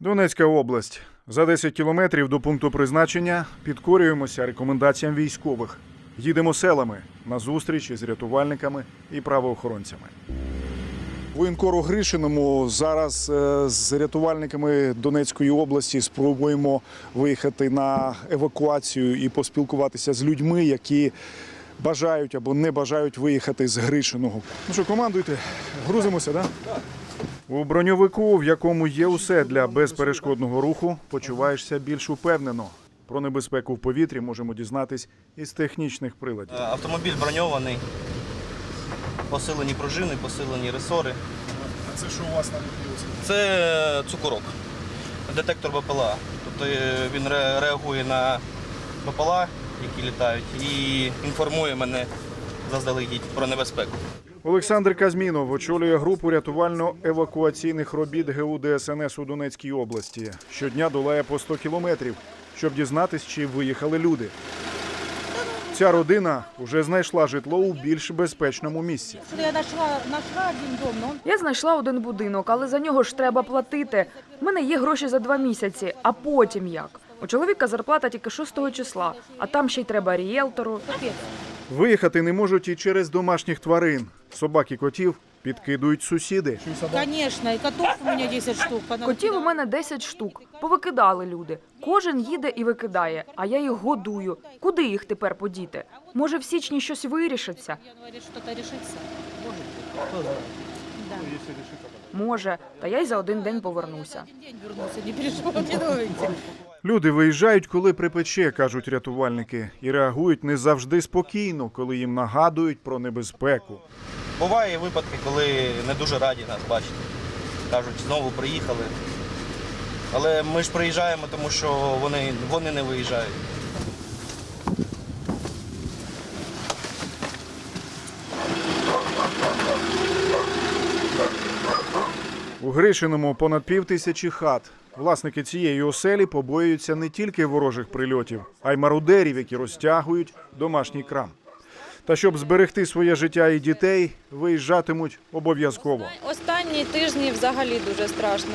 Донецька область. За 10 кілометрів до пункту призначення підкорюємося рекомендаціям військових. Їдемо селами на зустріч із рятувальниками і правоохоронцями. Воєнкору Гришиному зараз е, з рятувальниками Донецької області спробуємо виїхати на евакуацію і поспілкуватися з людьми, які бажають або не бажають виїхати з Гришиного. Ну що, командуйте, грузимося, так? Да? У броньовику, в якому є усе для безперешкодного руху, почуваєшся більш упевнено. Про небезпеку в повітрі можемо дізнатись із технічних приладів. Е, Автомобіль броньований, посилені пружини, посилені ресори. А це що у вас відбулося? Це цукорок, детектор БПЛА. Тобто е, він реагує на БПЛА, які літають, і інформує мене заздалегідь про небезпеку. Олександр Казмінов очолює групу рятувально-евакуаційних робіт ГУ ДСНС у Донецькій області. Щодня долає по 100 кілометрів, щоб дізнатись, чи виїхали люди. Ця родина вже знайшла житло у більш безпечному місці. Я нашла, нашла один дом, Я знайшла один будинок, але за нього ж треба платити. У мене є гроші за два місяці, а потім як? У чоловіка зарплата тільки 6 числа, а там ще й треба ріелтору. капец. Виїхати не можуть і через домашніх тварин. Собак і котів підкидують сусіди. Конечно, и котов у меня 10 штук. Котів у мене 10 штук. Повикидали люди. Кожен їде і викидає, а я їх годую. Куди їх тепер подіти? Може, в січні щось вирішиться? Може, та я й за один день повернуся. Люди виїжджають, коли припече, кажуть рятувальники, і реагують не завжди спокійно, коли їм нагадують про небезпеку. Буває випадки, коли не дуже раді нас бачити. Кажуть, знову приїхали. Але ми ж приїжджаємо, тому що вони, вони не виїжджають. У Гришиному понад пів тисячі хат. Власники цієї оселі побоюються не тільки ворожих прильотів, а й мародерів, які розтягують домашній крам. Та щоб зберегти своє життя і дітей, виїжджатимуть обов'язково. Останні тижні взагалі дуже страшно.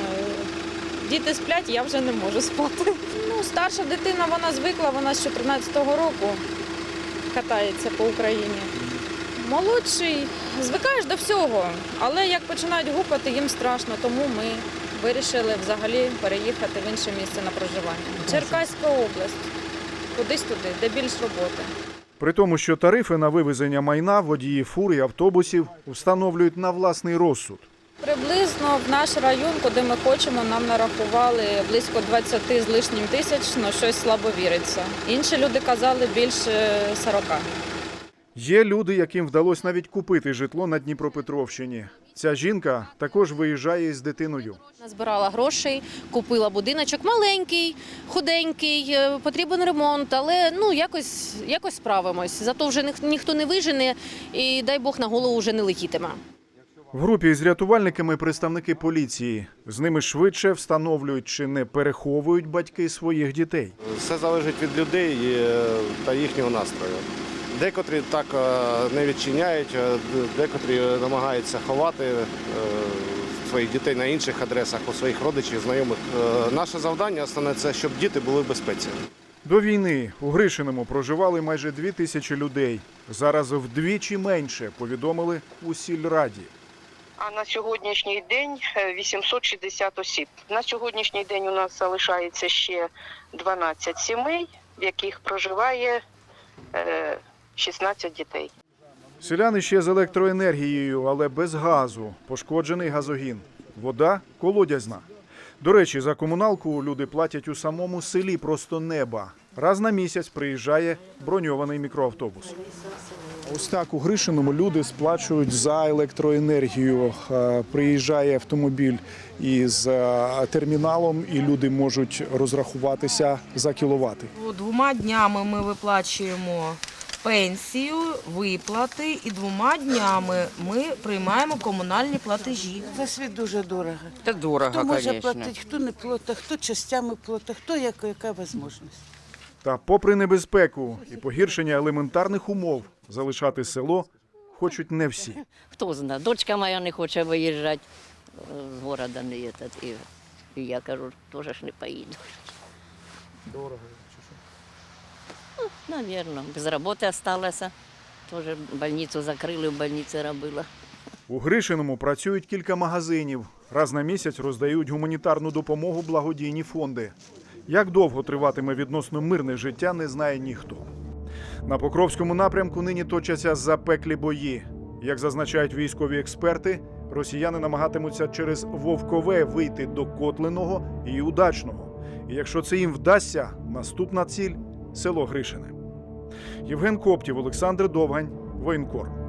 Діти сплять, я вже не можу спати. Ну, старша дитина вона звикла, вона з 14-го року катається по Україні. Молодший звикаєш до всього, але як починають гупати, їм страшно, тому ми вирішили взагалі переїхати в інше місце на проживання. Черкаська область, кудись туди, де більш роботи. При тому, що тарифи на вивезення майна водії фур і автобусів встановлюють на власний розсуд. Приблизно в наш район, куди ми хочемо, нам нарахували близько 20 з лишнім тисяч, але щось слабо віриться. Інші люди казали більше 40. Є люди, яким вдалося навіть купити житло на Дніпропетровщині. Ця жінка також виїжджає із дитиною. Назбирала грошей, купила будиночок маленький, худенький, е, потрібен ремонт, але ну якось, якось справимось. Зато вже ніх- ніхто не вижене і дай Бог на голову вже не летітиме. В групі з рятувальниками представники поліції. З ними швидше встановлюють, чи не переховують батьки своїх дітей. Все залежить від людей е, та їхнього настрою. Декотрі так е, не відчиняють, е, декотрі намагаються ховати е, своїх дітей на інших адресах у своїх родичів, знайомих. Е, Наше завдання основне це, щоб діти були в безпеці. До війни у Гришиному проживали майже дві тисячі людей. Зараз вдвічі менше повідомили у сільраді. А на сьогоднішній день е, 860 осіб. На сьогоднішній день у нас залишається ще 12 сімей, в яких проживає е, 16 дітей. Селяни ще з електроенергією, але без газу. Пошкоджений газогін. Вода колодязна. До речі, за комуналку люди платять у самому селі просто неба. Раз на місяць приїжджає броньований мікроавтобус. Ось так у Гришиному люди сплачують за електроенергію. Е, Приїжджає автомобіль із е, терміналом, і люди можуть розрахуватися за кіловати. Двома днями ми виплачуємо пенсію, виплати, і двома днями ми приймаємо комунальні платежі. За світ дуже дорого. Та дорого, Хто може конечно. платити, хто не платить, хто частями платить, хто яка, яка можливість. Та, попри небезпеку і погіршення елементарних умов, залишати село хочуть не всі. Хто знає, дочка моя не хоче виїжджати з города, не є, і І я кажу, теж ж не поїду. Дорого що? Навірно, без роботи залишилася. Теж больницю закрили, в больниці робила. У Гришиному працюють кілька магазинів. Раз на місяць роздають гуманітарну допомогу благодійні фонди. Як довго триватиме відносно мирне життя, не знає ніхто. На Покровському напрямку нині точаться запеклі бої. Як зазначають військові експерти, росіяни намагатимуться через Вовкове вийти до Котлиного і Удачного. І якщо це їм вдасться, наступна ціль село Гришине. Євген Коптів, Олександр Довгань, воєнкор.